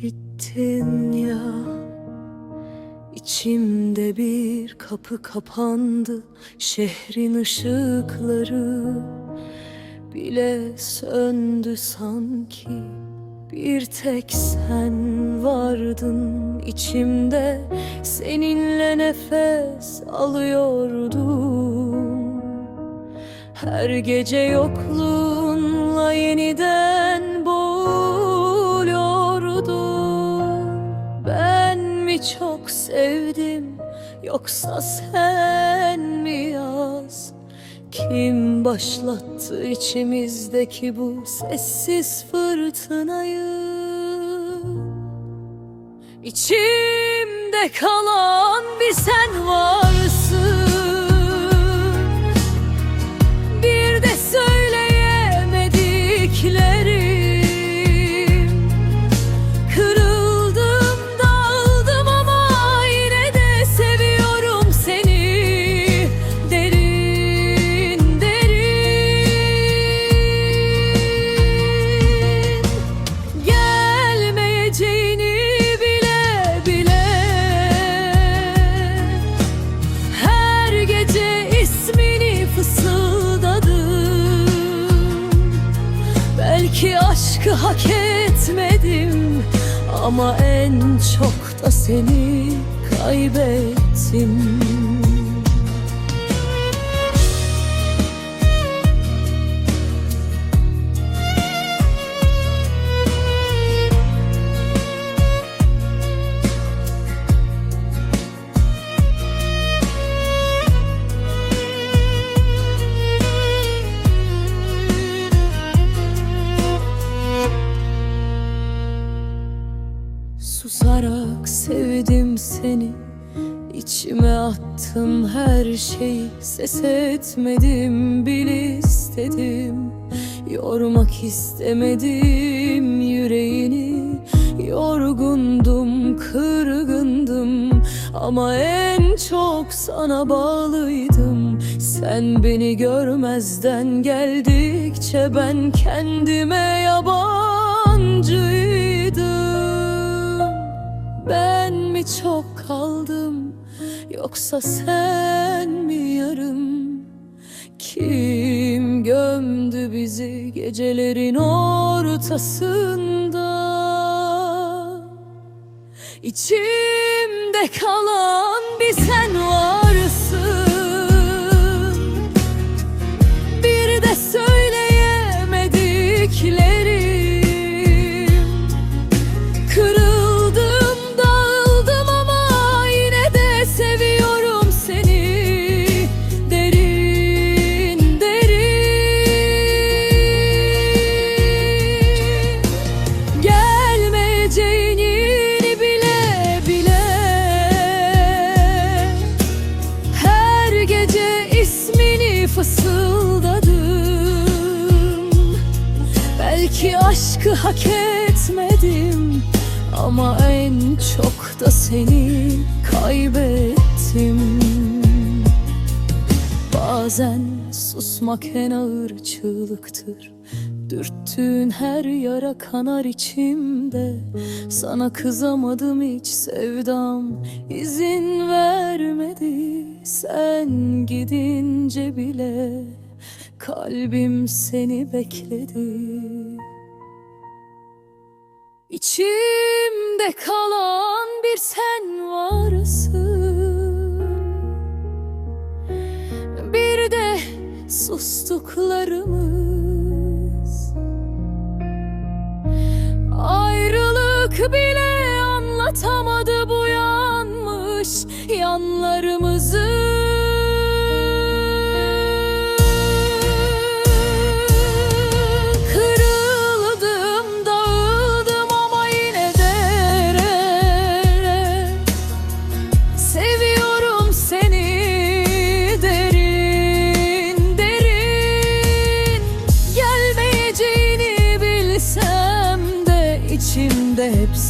Gittin ya. İçimde bir kapı kapandı. Şehrin ışıkları Bile söndü sanki. Bir tek sen vardın içimde. Seninle nefes alıyordum. Her gece yokluğu yoksa sen mi yaz? Kim başlattı içimizdeki bu sessiz fırtınayı? İçimde kalan bir sen varsın Belki aşkı hak etmedim Ama en çok da seni kaybettim seni. İçime attım her şeyi Ses etmedim bil istedim. Yormak istemedim yüreğini. Yorgundum, kırgındım Ama en çok sana bağlıydım. Sen beni görmezden geldikçe Ben kendime yabancıydım ben mi çok kaldım yoksa sen mi yarım? Kim gömdü bizi gecelerin ortasında? İçimde kalan bir sen varsın aşkı hak etmedim Ama en çok da seni kaybettim. Bazen susmak en ağır çığlıktır. Dürttüğün her yara kanar içimde. Sana kızamadım hiç sevdam izin vermedi. Sen gidince bile Kalbim seni bekledi İçimde kalan bir sen varsın. Bir de sustuklarımız. Ayrılık bile anlatamadı bu yanmış yanlarımızı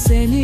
você me